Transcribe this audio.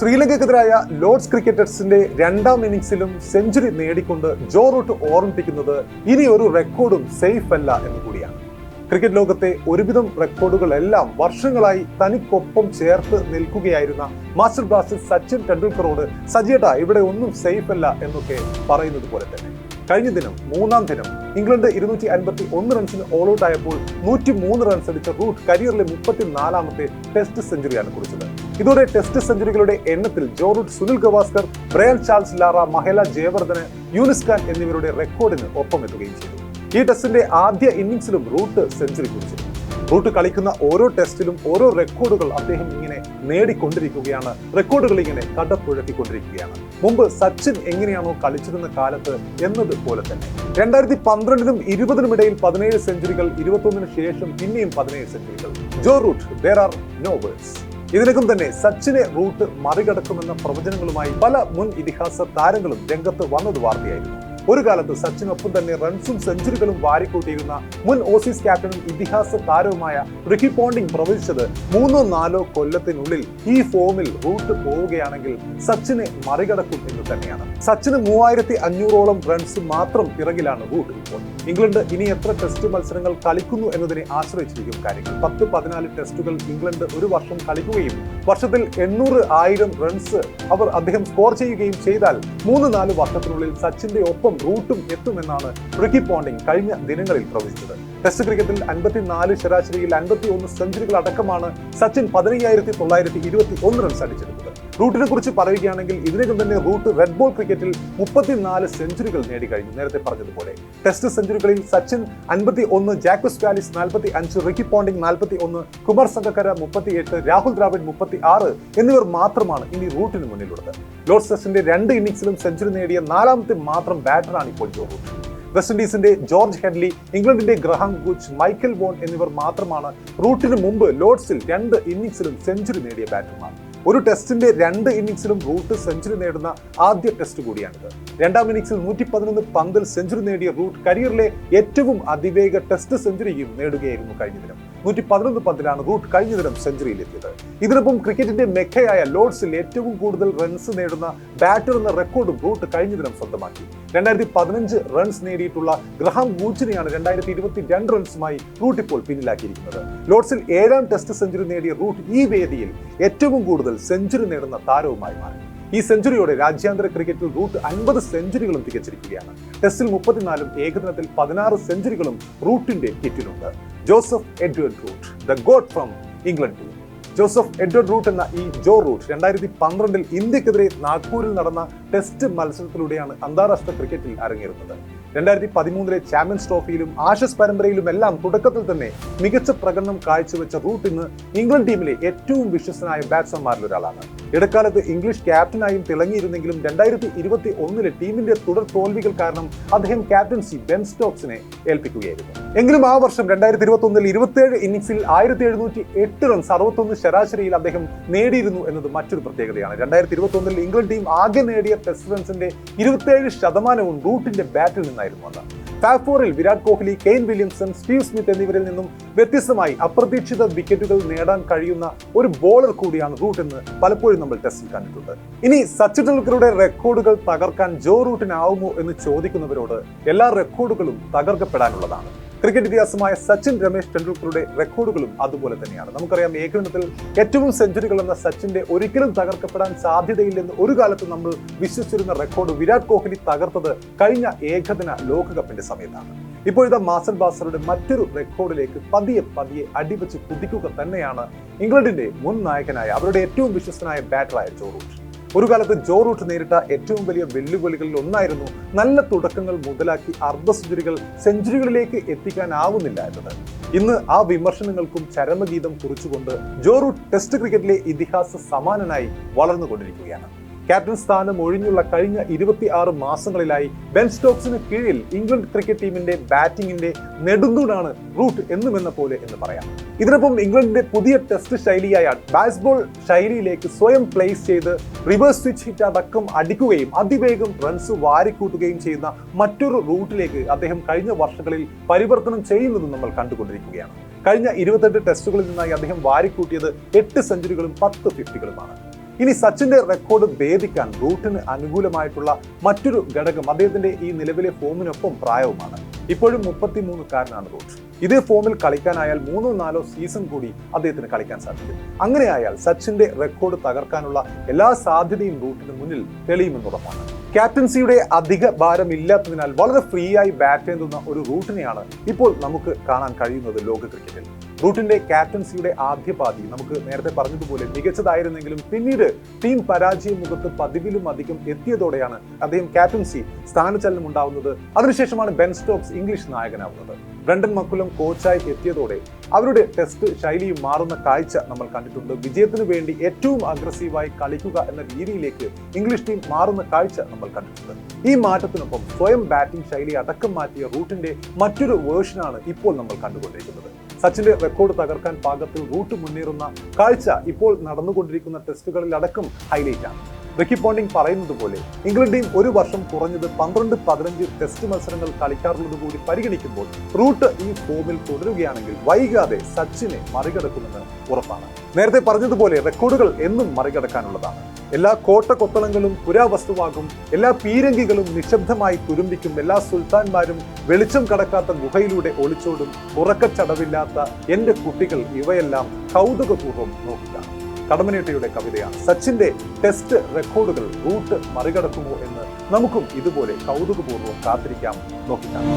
ശ്രീലങ്കക്കെതിരായ Lord's ക്രിക്കറ്റേഴ്സിന്റെ രണ്ടാം ഇന്നിംഗ്സിലും century നേടിക്കൊണ്ട് Joe Root ഓർമ്മിപ്പിക്കുന്നത് ഇനി ഒരു റെക്കോർഡും സേഫ് അല്ല എന്ന് കൂടിയാണ്. ക്രിക്കറ്റ് ലോകത്തെ ഒരുവിധം റെക്കോർഡുകളെല്ലാം വർഷങ്ങളായി തനിക്കൊപ്പം ചേർത്ത് നിൽക്കുകയായിരുന്ന മാസ്റ്റർ ബ്ലാസ്റ്റർ സച്ചിൻ ടെണ്ടുൽക്കറോട് സജിയേട്ട ഇവിടെ ഒന്നും സേഫ് അല്ല എന്നൊക്കെ പറയുന്നത് പോലെ തന്നെ. കഴിഞ്ഞ ദിനം മൂന്നാം ദിനം ഇംഗ്ലണ്ട് ഇരുന്നൂറ്റി അൻപത്തി ഒന്ന് റൺസിന് ഓൾ ഔട്ട് ആയപ്പോൾ നൂറ്റി മൂന്ന് റൺസ് അടിച്ച റൂട്ട് കരിയറിലെ മുപ്പത്തി നാലാമത്തെ ടെസ്റ്റ് സെഞ്ചുറിയാണ് കുറിച്ചത്. ഇതോടെ ടെസ്റ്റ് സെഞ്ചുറികളുടെ എണ്ണത്തിൽ Joe Root Sunil Gavaskar Brian Charles Lara Mahela Jayawardene Younis Khan എന്നിവരുടെ റെക്കോർഡിന് ഒപ്പമെത്തുകയും ചെയ്തു. ഈ ടെസ്റ്റിന്റെ ആദ്യ ഇന്നിംഗ്സിലും റൂട്ട് സെഞ്ചുറി കുറിച്ചു. റൂട്ട് കളിക്കുന്ന ഓരോ ടെസ്റ്റിലും ഓരോ റെക്കോർഡുകൾ അദ്ദേഹം ഇങ്ങനെ നേടിക്കൊണ്ടിരിക്കുകയാണ്. റെക്കോർഡുകൾ ഇങ്ങനെ കടപ്പുഴക്കിക്കൊണ്ടിരിക്കുകയാണ് മുമ്പ് സച്ചിൻ എങ്ങനെയാണോ കളിച്ചിരുന്ന കാലത്ത് എന്നതുപോലെ തന്നെ. രണ്ടായിരത്തി പന്ത്രണ്ടിനും ഇരുപതിനും ഇടയിൽ പതിനേഴ് സെഞ്ചുറികൾ ഇരുപത്തൊന്നിന് ശേഷം പിന്നെയും പതിനേഴ് സെഞ്ചുറികൾ Joe Root there are no words ഇതിനകം തന്നെ സച്ചിനെ റൂട്ട് മറികടക്കുമെന്ന പ്രവചനങ്ങളുമായി പല മുൻ ഇതിഹാസ താരങ്ങളും രംഗത്ത് വന്നത് വാർത്തയായിരുന്നു. ഒരു കാലത്ത് സച്ചിനൊപ്പം തന്നെ റൺസും സെഞ്ചുറികളും വാരിക്കൂട്ടിയിരുന്ന മുൻ ഓസീസ് ക്യാപ്റ്റനും ഇതിഹാസ താരവുമായ റിക്കി പോണ്ടിംഗ് പ്രവചിച്ചത് മൂന്നോ നാലോ കൊല്ലത്തിനുള്ളിൽ ഈ ഫോമിൽ റൂട്ട് പോവുകയാണെങ്കിൽ സച്ചിനെ മറികടക്കും എന്ന് തന്നെയാണ്. സച്ചിന് മൂവായിരത്തി അഞ്ഞൂറോളം റൺസ് മാത്രം പിറകിലാണ് റൂട്ട് ഇപ്പോൾ. ഇംഗ്ലണ്ട് ഇനി എത്ര ടെസ്റ്റ് മത്സരങ്ങൾ കളിക്കുന്നു എന്നതിനെ ആശ്രയിച്ചിരിക്കും കാര്യങ്ങൾ. പത്ത് പതിനാല് ടെസ്റ്റുകൾ ഇംഗ്ലണ്ട് ഒരു വർഷം കളിക്കുകയും വർഷത്തിൽ എണ്ണൂറ് ആയിരം റൺസ് അവർ അദ്ദേഹം സ്കോർ ചെയ്യുകയും ചെയ്താൽ മൂന്ന് നാല് വർഷത്തിനുള്ളിൽ സച്ചിന്റെ ഒപ്പം റൂട്ടും എത്തുമെന്നാണ് റിക്കി പോണ്ടിംഗ് കഴിഞ്ഞ ദിനങ്ങളിൽ പ്രവചിച്ചത്. ടെസ്റ്റ് ക്രിക്കറ്റിൽ അൻപത്തിനാല് ശരാശരിയിൽ അൻപത്തി ഒന്ന് സെഞ്ചുറികൾ അടക്കമാണ് സച്ചിൻ പതിനയ്യായിരത്തി തൊള്ളായിരത്തി ഇരുപത്തി ഒന്ന് റൺസ് അടിച്ചെടുത്തത് റൂട്ടിനെ കുറിച്ച് പറയുകയാണെങ്കിൽ ഇതിനകം തന്നെ റൂട്ട് റെഡ് ബോൾ ക്രിക്കറ്റിൽ മുപ്പത്തിനാല് സെഞ്ചുറികൾ നേടിക്കഴിഞ്ഞു. നേരത്തെ പറഞ്ഞതുപോലെ ടെസ്റ്റ് സെഞ്ചുറികളിൽ സച്ചിൻ അൻപത്തി ഒന്ന് ജാക്വസ് വാലിസ് നാൽപ്പത്തി അഞ്ച് റിക്കി പോണ്ടിംഗ് നാൽപ്പത്തി ഒന്ന് കുമാർ സംഗക്കര മുപ്പത്തി എട്ട് രാഹുൽ ദ്രാവിഡ് മുപ്പത്തി ആറ് എന്നിവർ മാത്രമാണ് ഇനി റൂട്ടിന് മുന്നിലുള്ളത്. ലോർഡ്സ് ടെസ്റ്റിന്റെ രണ്ട് ഇന്നിംഗ്സിലും സെഞ്ചുറി നേടിയ നാലാമത്തെ മാത്രം ബാറ്ററാണ് ഇപ്പോൾ ജോ റൂട്ട്. വെസ്റ്റ് ഇൻഡീസിന്റെ ജോർജ് ഹെഡ്ലി ഇംഗ്ലണ്ടിന്റെ ഗ്രഹാം ഗുച്ച് മൈക്കൽ വോൺ എന്നിവർ മാത്രമാണ് റൂട്ടിന് മുമ്പ് ലോർഡ്സിൽ രണ്ട് ഇന്നിംഗ്സിലും സെഞ്ചുറി നേടിയ ബാറ്റർമാർ. ഒരു ടെസ്റ്റിന്റെ രണ്ട് ഇന്നിംഗ്സിലും റൂട്ട് സെഞ്ചുറി നേടുന്ന ആദ്യ ടെസ്റ്റ് കൂടിയാണിത്. രണ്ടാം ഇന്നിംഗ്സിൽ നൂറ്റി പതിനൊന്ന് പന്തിൽ സെഞ്ചുറി നേടിയ റൂട്ട് കരിയറിലെ ഏറ്റവും അതിവേഗ ടെസ്റ്റ് സെഞ്ചുറിയും നേടുകയായിരുന്നു കഴിഞ്ഞ ദിനം. നൂറ്റി പതിനൊന്ന് പന്തിലാണ് റൂട്ട് കഴിഞ്ഞ ദിനം സെഞ്ചുറിയിലെത്തിയത്. ഇതിനൊപ്പം ക്രിക്കറ്റിന്റെ മെഖയായ ലോർഡ്സിൽ ഏറ്റവും കൂടുതൽ റൺസ് നേടുന്ന ബാറ്റർ എന്ന റെക്കോർഡും റൂട്ട് കഴിഞ്ഞ ദിനം സ്വന്തമാക്കി. രണ്ടായിരത്തി പതിനഞ്ച് റൺസ് നേടിയിട്ടുള്ള ഗ്രഹാം ഗൂച്ചിനെയാണ് രണ്ടായിരത്തി ഇരുപത്തി രണ്ട് റൺസുമായി റൂട്ട് ഇപ്പോൾ പിന്നിലാക്കിയിരിക്കുന്നത്. ലോർഡ്സിൽ ഏഴാം ടെസ്റ്റ് സെഞ്ചുറി നേടിയ റൂട്ട് ഈ വേദിയിൽ ഏറ്റവും കൂടുതൽ സെഞ്ചുറി നേടുന്ന താരവുമായി മാറി. ഈ സെഞ്ചുറിയോടെ രാജ്യാന്തര ക്രിക്കറ്റിൽ റൂട്ട് അൻപത് സെഞ്ചുറികളും തികച്ചിരിക്കുകയാണ്. ടെസ്റ്റിൽ മുപ്പത്തിനാലും ഏകദിനത്തിൽ പതിനാറ് സെഞ്ചുറികളും റൂട്ടിന്റെ കിറ്റിലുണ്ട് Joseph Edward Root the god from England team. Joseph Edward Root എന്ന ഈ ജോ റൂട്ട് രണ്ടായിരത്തി പന്ത്രണ്ടിൽ ഇന്ത്യക്കെതിരെ നാഗ്പൂരിൽ നടന്ന ടെസ്റ്റ് മത്സരത്തിലൂടെയാണ് അന്താരാഷ്ട്ര ക്രിക്കറ്റിൽ അരങ്ങേറുന്നത്. രണ്ടായിരത്തി പതിമൂന്നിലെ ചാമ്പ്യൻസ് ട്രോഫിയിലും ആഷസ് പരമ്പരയിലും എല്ലാം തുടക്കത്തിൽ തന്നെ മികച്ച പ്രകടനം കാഴ്ചവെച്ച റൂട്ട് ഇന്ന് ഇംഗ്ലണ്ട് ടീമിലെ ഏറ്റവും വിശ്വസനായ ബാറ്റ്സ്മാൻമാരിൽ ഒരാളാണ് ഇടക്കാലത്ത് ഇംഗ്ലീഷ് ക്യാപ്റ്റനായും തിളങ്ങിയിരുന്നെങ്കിലും രണ്ടായിരത്തി ഇരുപത്തി ഒന്നിലെ ടീമിന്റെ തുടർ തോൽവികൾ കാരണം അദ്ദേഹം ക്യാപ്റ്റൻസി ബെൻ സ്റ്റോക്സിനെ ഏൽപ്പിക്കുകയായിരുന്നു. എങ്കിലും ആ വർഷം രണ്ടായിരത്തി ഇരുപത്തി ഒന്നിൽ ഇരുപത്തിയേഴ് ഇന്നിംഗ്സിൽ ആയിരത്തി എഴുന്നൂറ്റി എട്ട് റൺസ് അറുപത്തൊന്ന് ശരാശരിയിൽ അദ്ദേഹം നേടിയിരുന്നു എന്നത് മറ്റൊരു പ്രത്യേകതയാണ്. രണ്ടായിരത്തി ഇരുപത്തി ഒന്നിൽ ഇംഗ്ലണ്ട് ടീം ആകെ നേടിയ ടെസ്റ്റ് റൺസിന്റെ ഇരുപത്തിയേഴ് ശതമാനവും റൂട്ടിന്റെ ബാറ്റിൽ നിന്നായിരുന്നു അന്ന് ഫാബ് ഫോറിൽ Virat Kohli Kane Williamson Steve Smith എന്നിവരിൽ നിന്നും വ്യത്യസ്തമായി അപ്രതീക്ഷിത വിക്കറ്റുകൾ നേടാൻ കഴിയുന്ന ഒരു ബോളർ കൂടിയാണ് റൂട്ട് എന്ന് പലപ്പോഴും നമ്മൾ ടെസ്റ്റിൽ കണ്ടിട്ടുണ്ട്. ഇനി സച്ചിൻ ടെണ്ടുൽക്കറുടെ റെക്കോർഡുകൾ തകർക്കാൻ ജോ റൂട്ടിനാവുമോ എന്ന് ചോദിക്കുന്നവരോട് എല്ലാ റെക്കോർഡുകളും തകർക്കപ്പെടാനുള്ളതാണ്. ക്രിക്കറ്റ് ഇതിഹാസമായ സച്ചിൻ രമേശ് ടെണ്ടുൽക്കറുടെ റെക്കോർഡുകളും അതുപോലെ തന്നെയാണ്. നമുക്കറിയാം ഏകദിനത്തിൽ ഏറ്റവും സെഞ്ചുറികൾ എന്ന സച്ചിന്റെ ഒരിക്കലും തകർക്കപ്പെടാൻ സാധ്യതയില്ലെന്ന് ഒരു കാലത്ത് നമ്മൾ വിശ്വസിച്ചിരുന്ന റെക്കോർഡ് വിരാട് കോഹ്ലി തകർത്തത് കഴിഞ്ഞ ഏകദിന ലോകകപ്പിന്റെ സമയത്താണ്. ഇപ്പോഴത്തെ മാസൽ ബാസറുടെ മറ്റൊരു റെക്കോർഡിലേക്ക് പതിയെ പതിയെ അടിവെച്ച് കുതിക്കുക തന്നെയാണ് ഇംഗ്ലണ്ടിന്റെ മുൻ നായകനായ അവരുടെ ഏറ്റവും വിശ്വസ്തനായ ബാറ്ററായ ജോ ഒരു കാലത്ത് ജോ റൂട്ട് നേരിട്ട ഏറ്റവും വലിയ വെല്ലുവിളികളിൽ ഒന്നായിരുന്നു നല്ല തുടക്കങ്ങൾ മുതലാക്കി അർദ്ധ സെഞ്ചുറികൾ സെഞ്ചുറികളിലേക്ക് എത്തിക്കാനാവുന്നില്ല എന്നത്. ഇന്ന് ആ വിമർശനങ്ങൾക്കും ചരമഗീതം കുറിച്ചുകൊണ്ട് ജോ റൂട്ട് ടെസ്റ്റ് ക്രിക്കറ്റിലെ ഇതിഹാസ സമാനനായി വളർന്നുകൊണ്ടിരിക്കുകയാണ്. ക്യാപ്റ്റൻ സ്ഥാനം ഒഴിഞ്ഞുള്ള കഴിഞ്ഞ ഇരുപത്തി ആറ് മാസങ്ങളിലായി ബെൻ സ്റ്റോക്സിന് കീഴിൽ ഇംഗ്ലണ്ട് ക്രിക്കറ്റ് ടീമിന്റെ ബാറ്റിംഗിന്റെ നെടുന്തൂടാണ് റൂട്ട് എന്നുമെന്ന പോലെ എന്ന് പറയാം. ഇതിനൊപ്പം ഇംഗ്ലണ്ടിന്റെ പുതിയ ടെസ്റ്റ് ശൈലിയായ ബാസ്ബോൾ ശൈലിയിലേക്ക് സ്വയം പ്ലേസ് ചെയ്ത് റിവേഴ്സ് സ്വിച്ച് ഹിറ്റ് അടക്കം അടിക്കുകയും അതിവേഗം റൺസ് വാരിക്കൂട്ടുകയും ചെയ്യുന്ന മറ്റൊരു റൂട്ടിലേക്ക് അദ്ദേഹം കഴിഞ്ഞ വർഷങ്ങളിൽ പരിവർത്തനം ചെയ്യുന്നത് നമ്മൾ കണ്ടുകൊണ്ടിരിക്കുകയാണ്. കഴിഞ്ഞ ഇരുപത്തെട്ട് ടെസ്റ്റുകളിൽ നിന്നായി അദ്ദേഹം വാരിക്കൂട്ടിയത് എട്ട് സെഞ്ചുറികളും പത്ത് ഫിഫ്റ്റികളുമാണ്. ഇനി സച്ചിന്റെ റെക്കോർഡ് ഭേദിക്കാൻ റൂട്ടിന് അനുകൂലമായിട്ടുള്ള മറ്റൊരു ഘടകം അദ്ദേഹത്തിന്റെ ഈ നിലവിലെ ഫോമിനൊപ്പം പ്രായവുമാണ്. ഇപ്പോഴും മുപ്പത്തിമൂന്നുകാരനാണ് റൂട്ട്. ഇതേ ഫോമിൽ കളിക്കാനായാൽ മൂന്നോ നാലോ സീസൺ കൂടി അദ്ദേഹത്തിന് കളിക്കാൻ സാധിക്കും. അങ്ങനെയായാൽ സച്ചിന്റെ റെക്കോർഡ് തകർക്കാനുള്ള എല്ലാ സാധ്യതയും റൂട്ടിന് മുന്നിൽ തെളിയുമെന്നുറപ്പാണ്. ക്യാപ്റ്റൻസിയുടെ അധിക ഭാരം ഭാരമില്ലാത്തതിനാൽ വളരെ ഫ്രീ ആയി ബാറ്റ് ചെയ്യുന്ന ഒരു റൂട്ടിനെയാണ് ഇപ്പോൾ നമുക്ക് കാണാൻ കഴിയുന്നത് ലോക ക്രിക്കറ്റിൽ. റൂട്ടിന്റെ ക്യാപ്റ്റൻസിയുടെ ആദ്യ പാതി. നമുക്ക് നേരത്തെ പറഞ്ഞതുപോലെ മികച്ചതായിരുന്നെങ്കിലും പിന്നീട് ടീം പരാജയ മുഖത്ത് പതിവിലും അധികം എത്തിയതോടെയാണ് അദ്ദേഹം ക്യാപ്റ്റൻസി സ്ഥാനചലനം ഉണ്ടാവുന്നത്. അതിനുശേഷമാണ് ബെൻ സ്റ്റോക്സ് ഇംഗ്ലീഷ് നായകനാവുന്നത്. ബ്രണ്ടൻ മക്കുലം കോച്ചായി എത്തിയതോടെ അവരുടെ ടെസ്റ്റ് ശൈലിയും മാറുന്ന കാഴ്ച നമ്മൾ കണ്ടിട്ടുണ്ട്. വിജയത്തിന് വേണ്ടി ഏറ്റവും അഗ്രസീവായി കളിക്കുക എന്ന രീതിയിലേക്ക് ഇംഗ്ലീഷ് ടീം മാറുന്ന കാഴ്ച നമ്മൾ കണ്ടിട്ടുണ്ട്. ഈ മാറ്റത്തിനൊപ്പം സ്വയം ബാറ്റിംഗ് ശൈലി അടക്കം മാറ്റിയ റൂട്ടിന്റെ മറ്റൊരു വേർഷനാണ് ഇപ്പോൾ നമ്മൾ കണ്ടുകൊണ്ടിരിക്കുന്നത്. സച്ചിന്റെ റെക്കോർഡ് തകർക്കാൻ പാകത്തിൽ റൂട്ട് മുന്നേറുന്ന കാഴ്ച ഇപ്പോൾ നടന്നുകൊണ്ടിരിക്കുന്ന ടെസ്റ്റുകളിൽ അടക്കം ഹൈലൈറ്റ് പോണ്ടിങ് പറയുന്നത് പോലെ ഇംഗ്ലണ്ട് ടീം ഒരു വർഷം കുറഞ്ഞത് പന്ത്രണ്ട് പതിനഞ്ച് ടെസ്റ്റ് മത്സരങ്ങൾ കളിക്കാറുള്ളത് കൂടി പരിഗണിക്കുമ്പോൾ റൂട്ട് ഈ ഫോമിൽ തുടരുകയാണെങ്കിൽ വൈകാതെ സച്ചിനെ മറികടക്കുമെന്ന് ഉറപ്പാണ്. നേരത്തെ പറഞ്ഞതുപോലെ റെക്കോർഡുകൾ എന്നും മറികടക്കാനുള്ളതാണ്. എല്ലാ കോട്ട കൊത്തളങ്ങളും പുരാവസ്തുവാകും എല്ലാ പീരങ്കികളും നിശബ്ദമായി തുരുമ്പിക്കും എല്ലാ സുൽത്താൻമാരും വെളിച്ചം കടക്കാത്ത ഗുഹയിലൂടെ ഒളിച്ചോടും ഉറക്കച്ചടവില്ലാത്ത എന്റെ കുട്ടികൾ ഇവയെല്ലാം കൗതുകപൂർവം നോക്കുക. കടമനേട്ടയുടെ കവിതയാണ്. സച്ചിന്റെ ടെസ്റ്റ് റെക്കോർഡുകൾ റൂട്ട് മറികടക്കുമോ എന്ന് നമുക്കും ഇതുപോലെ കൗതുകപൂർവം കാത്തിരിക്കാം. നോക്കിക്കാണാം